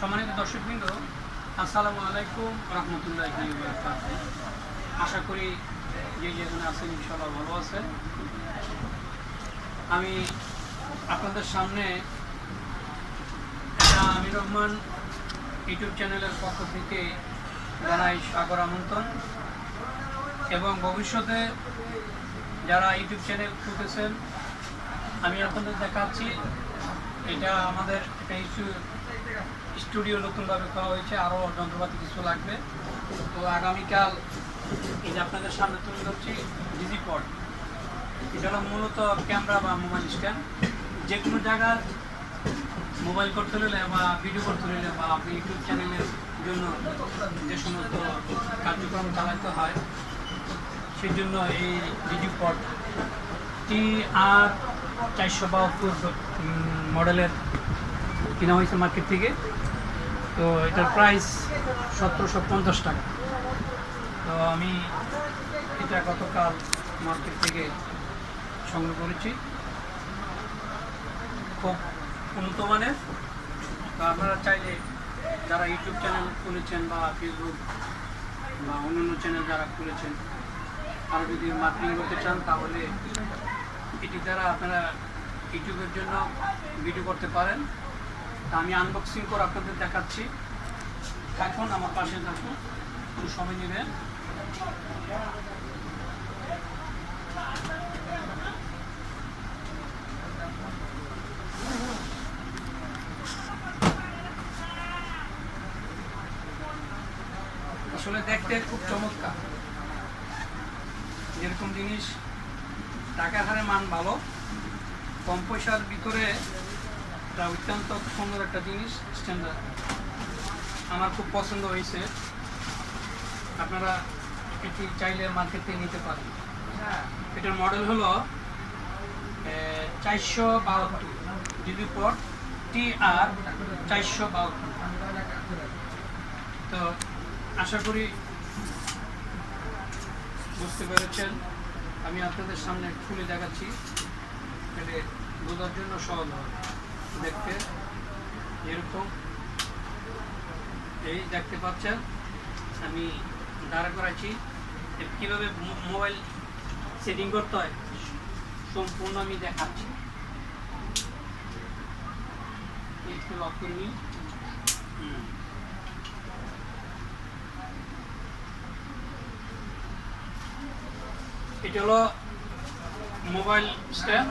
সম্মানিত দর্শকবৃন্দ, আসসালামু আলাইকুম রহমতুল্লাহ আশা করি যে যেখানে আছেন ইনশাল্লাহ ভালো আছেন। আমি আপনাদের সামনে আমির রহমান ইউটিউব চ্যানেলের পক্ষ থেকে জানাই সাগর আমন্ত্রণ এবং ভবিষ্যতে যারা ইউটিউব চ্যানেল খুলতেছেন, আমি আপনাদের দেখাচ্ছি, এটা আমাদের একটা ইস্যু স্টুডিও নতুনভাবে করা হয়েছে আরও যন্ত্রপাতি কিছু লাগবে। তো আগামীকাল এই যে আপনাদের সামনে তুলে ধরছি ডিজি পড এটা হলো মূলত ক্যামেরা বা মোবাইল স্ট্যান্ড। যে কোনো জায়গার মোবাইল করতে হলে বা ভিডিও করতে হলে বা আপনি ইউটিউব চ্যানেলের জন্য যে সমস্ত কার্যক্রম চালাতে হয় সেই জন্য এই ডিজি পড টি আর চারশো বাহাত্তর মডেলের কেনা হয়েছে মার্কেট থেকে, তো এটার প্রাইস সতেরোশো পঞ্চাশ টাকা। তো আমি এটা গতকাল মার্কেট থেকে সংগ্রহ করেছি। খুব উন্নত মানের। তো আপনারা চাইলে যারা ইউটিউব চ্যানেল খুলেছেন বা ফেসবুক বা অন্যান্য চ্যানেল যারা খুলেছেন আর যদি মার্কেটিং করতে চান, তাহলে এটি দ্বারা আপনারা ইউটিউবের জন্য ভিডিও করতে পারেন। তা আমি আনবক্সিং করে আপনাদের দেখাচ্ছি। থাকুন আমার পাশে থাকুন একটু সময় নেবেন। আসলে দেখতে খুব চমৎকার। যেরকম জিনিস, টাকার হারে মান ভালো, কম পয়সার ভিতরে এটা অত্যন্ত সুন্দর একটা জিনিস স্ট্যান্ডার্ড আমার খুব পছন্দ হয়েছে। আপনারা এটি চাইলে মার্কেট থেকে নিতে পারেন। হ্যাঁ এটার মডেল হলো চারশো বাহাত্তর ডিবি পট টি আর চারশো বাহাত্তর। তো, আশা করি বুঝতে পেরেছেন। আমি আপনাদের সামনে খুলে দেখাচ্ছি। এটা বোঝার জন্য সহজ হবে। দেখতে। এরকম। এই দেখতে পাচ্ছেন, আমি দাঁড়া করাচ্ছি। কীভাবে মোবাইল সেটিং করতে হয়, সম্পূর্ণ আমি দেখাচ্ছি। এটা হলো মোবাইল স্ট্যান্ড।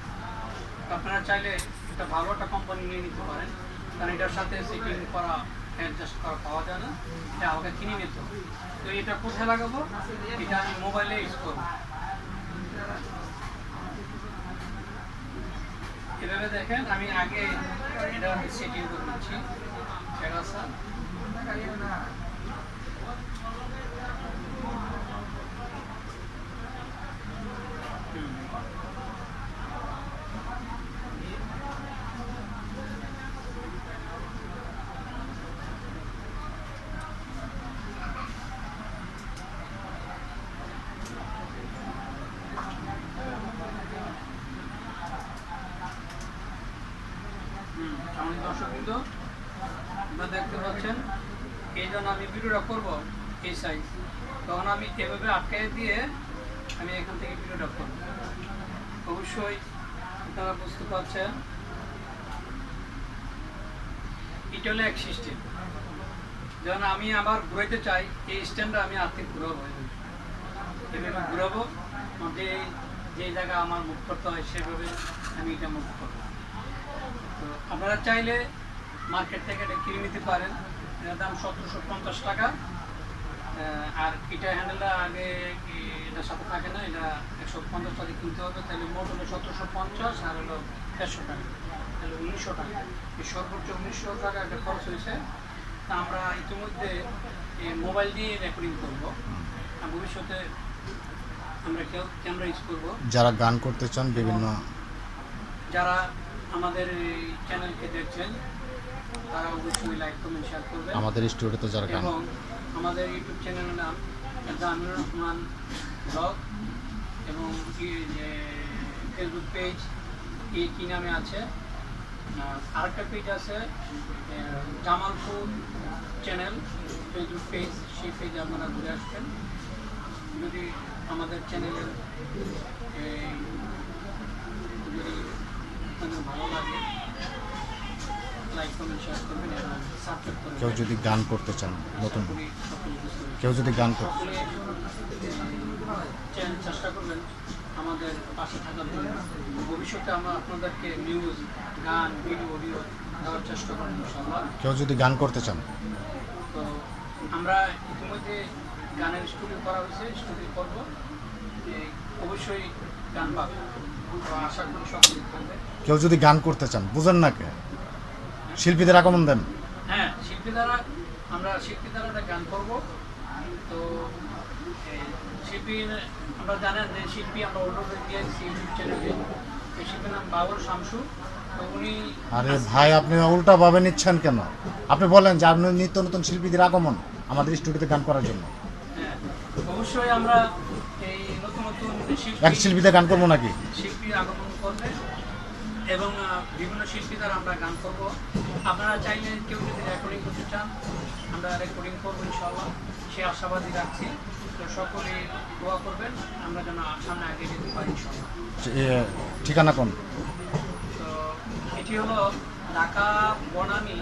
আপনারা চাইলে একটা ভালো একটা কোম্পানি নিয়ে নিতে পারেন। কারণ এটার সাথে সেটিং করা অ্যাডজাস্ট করা পাওয়া যায় না। এটা আমাকে কিনে নিতে তো এটা কোথায় লাগাবো? এটা আমি মোবাইলে ইউজ করব। এভাবে দেখেন, আমি আগে এটা সেটিং করে দিচ্ছি। দর্শকবৃন্দ আপনারা দেখতে পাচ্ছেন, এই জন্য আমি ভিডিওটা করব এই সাইজ তখন আমি এভাবে আটকে দিয়ে আমি এখান থেকে ভিডিওটা করব। অবশ্যই আপনারা বুঝতে পারছেন, এটা এক সিস্টেম যেমন আমি আবার ঘুরাইতে চাই, এই স্ট্যান্ডটা আমি আর্থিক ঘুরাবো। এভাবে ঘুরাবো যে যে জায়গা আমার মুখ করতে হয়, সেভাবে আমি এটা মুখ করব। তো আপনারা চাইলে মার্কেট থেকে এটা কিনে নিতে পারেন। এটার দাম সতেরোশো পঞ্চাশ টাকা। আর এটা হ্যান্ডেলটা আগে কি এটার সাথে থাকে না? এটা একশো পঞ্চাশ টাকা কিনতে হবে। তাহলে মোট হলো সতেরোশো পঞ্চাশ আর হলো দেড়শো টাকা। তাহলে উনিশশো টাকা। এই সর্বোচ্চ উনিশশো টাকা একটা খরচ হয়েছে। তা আমরা ইতিমধ্যে মোবাইল দিয়ে রেকর্ডিং করব। আর ভবিষ্যতে আমরা কেউ ক্যামেরা ইউজ করব। যারা গান করতে চান বিভিন্ন যারা আমাদের এই চ্যানেলকে দেখছেন তারা অবশ্যই লাইক কমেন্ট শেয়ার করবেন। আমাদের স্টুডিওতে যারা গান এবং আমাদের ইউটিউব চ্যানেলের নাম জামিনুর রহমান ব্লগ এবং ফেসবুক পেজ এই কী নামে আছে? আর আরেকটা পেজ আছে জামালপুর চ্যানেল ফেসবুক পেজ সেই পেজে আপনারা ঘুরে আসবেন। যদি আমাদের চ্যানেলের এই, যদি আপনাদের ভালো লাগে লাইক কমেন্ট শেয়ার করবেন এবং সাবস্ক্রাইব করবেন কেউ যদি গান করতে চান, নতুন। কেউ যদি গান করতে চেষ্টা করবেন আমাদের পাশে থাকার জন্য ভবিষ্যতে আমরা আপনাদেরকে নিউজ গান ভিডিও অডিও দেওয়ার চেষ্টা করব ইনশাল্লাহ কেউ যদি গান করতে চান তো আমরা ইতিমধ্যে গানের স্টুডিও করা হয়েছে, স্টুডিও করব অবশ্যই গান পাবে কেউ যদি গান করতে চান বুঝেন না কে? শিল্পীদের আগমন দেন। হ্যাঁ শিল্পী দ্বারা আমরা শিল্পী দ্বারা একটা গান করব। তো শিল্পী আমরা জানেন যে শিল্পী আমরা দিয়েছি ইউটিউব চ্যানেলে শিল্পীর নাম বাবর শামসু। আরে ভাই আপনি উল্টা ভাবে নিচ্ছেন কেন? আপনি বলেন যে আপনি নিত্য নতুন শিল্পীদের আগমন আমাদের স্টুডিওতে গান করার জন্য। হ্যাঁ অবশ্যই আমরা এক শিল্পী শিল্পীদের গান করব নাকি? শিল্পী আগমন করবে এবং বিভিন্ন শিল্পী দ্বারা আমরা গান করব। আপনারা চাইলে কেউ যদি রেকর্ডিং করতে চান আমরা রেকর্ডিং করব ইনশাল্লাহ সে আশাবাদী রাখছি। তো সকলে দোয়া করবেন আমরা যেন সামনে আগে যেতে পারি ইনশাল্লাহ ঠিকানা কোন? তো এটি হলো ঢাকা বনানী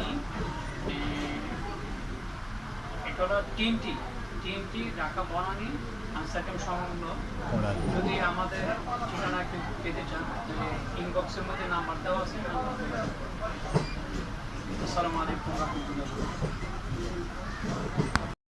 এটা হলো TMT TMT Dhaka Banani Amsterdam সংলগ্ন যদি আমাদের ঠিকানা একটু পেতে চান ইনবক্সের মধ্যে নাম্বার দেওয়া আছে। আসসালামু আলাইকুম। রহমতুল্লাহ